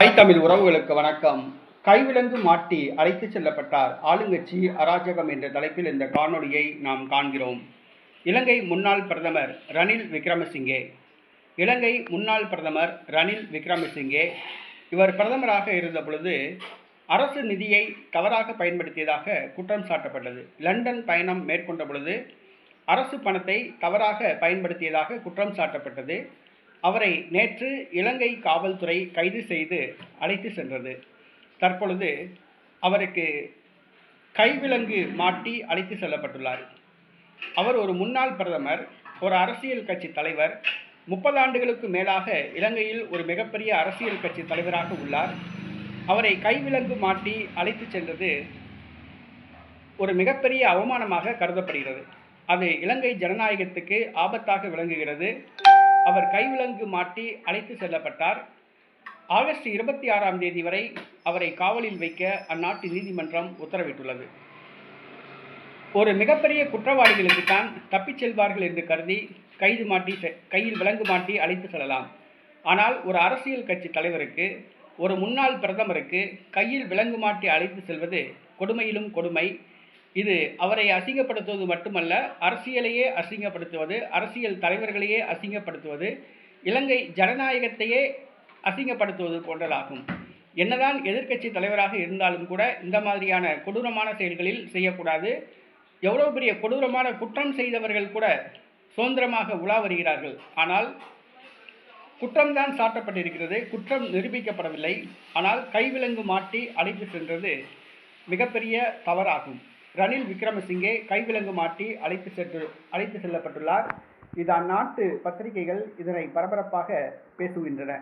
தாய் தமிழ் உறவுகளுக்கு வணக்கம். கைவிலங்கு மாட்டி அழைத்துச் செல்லப்பட்டார் ஆளுங்கட்சி அராஜகம் என்ற தலைப்பில் இந்த காணொலியை நாம் காண்கிறோம். இலங்கை முன்னாள் பிரதமர் ரணில் விக்ரமசிங்கே. இலங்கை முன்னாள் பிரதமர் ரணில் விக்ரமசிங்கே இவர் பிரதமராக இருந்த பொழுது அரசு நிதியை தவறாக பயன்படுத்தியதாக குற்றம் சாட்டப்பட்டது. லண்டன் பயணம் மேற்கொண்ட பொழுது அரசு பணத்தை தவறாக பயன்படுத்தியதாக குற்றம் சாட்டப்பட்டது. அவரை நேற்று இலங்கை காவல்துறை கைது செய்து அழைத்து சென்றது. தற்பொழுது அவருக்கு கைவிலங்கு மாட்டி அழைத்து செல்லப்பட்டுள்ளார். அவர் ஒரு முன்னாள் பிரதமர் ஒரு அரசியல் கட்சி தலைவர் முப்பது ஆண்டுகளுக்கு மேலாக இலங்கையில் ஒரு மிகப்பெரிய அரசியல் கட்சி தலைவராக உள்ளார். அவரை கைவிலங்கு மாட்டி அழைத்து சென்றது ஒரு மிகப்பெரிய அவமானமாக கருதப்படுகிறது. அது இலங்கை ஜனநாயகத்துக்கு ஆபத்தாக விளங்குகிறது. அவர் கைவிலங்கு மாட்டி அழைத்து செல்லப்பட்டார். ஆகஸ்ட் இருபத்தி ஆறாம் தேதி வரை அவரை காவலில் வைக்க அந்நாட்டு நீதிமன்றம் உத்தரவிட்டுள்ளது. ஒரு மிகப்பெரிய குற்றவாளிகளுக்கு தான் தப்பிச் செல்வார்கள் என்று கருதி கைது மாட்டி செ- கையில் விலங்கு மாட்டி அழைத்து செல்லலாம். ஆனால் ஒரு அரசியல் கட்சி தலைவருக்கு ஒரு முன்னாள் பிரதமருக்கு கையில் விலங்கு மாட்டி அழைத்து செல்வது கொடுமையிலும் கொடுமை இது அவரை அசிங்கப்படுத்துவது மட்டுமல்ல அரசியலையே அசிங்கப்படுத்துவது அரசியல் தலைவர்களையே அசிங்கப்படுத்துவது இலங்கை ஜனநாயகத்தையே அசிங்கப்படுத்துவது போன்றதாகும். என்னதான் எதிர்க்கட்சி தலைவராக இருந்தாலும் கூட இந்த மாதிரியான கொடூரமான செயல்களில் செய்யக்கூடாது. எவ்வளோ பெரிய கொடூரமான குற்றம் செய்தவர்கள் கூட சுதந்திரமாக உலா வருகிறார்கள். ஆனால் குற்றம்தான் சாட்டப்பட்டிருக்கிறது குற்றம் நிரூபிக்கப்படவில்லை. ஆனால் கைவிலங்கு மாட்டி அழைத்து சென்றது மிகப்பெரிய தவறாகும். ரணில் விக்ரமசிங்கே கைவிலங்கு மாட்டி அழைத்து சென்று அழைத்து செல்லப்பட்டுள்ளார். இது அந்நாட்டு பத்திரிகைகள் இதனை பரபரப்பாக பேசுகின்றன.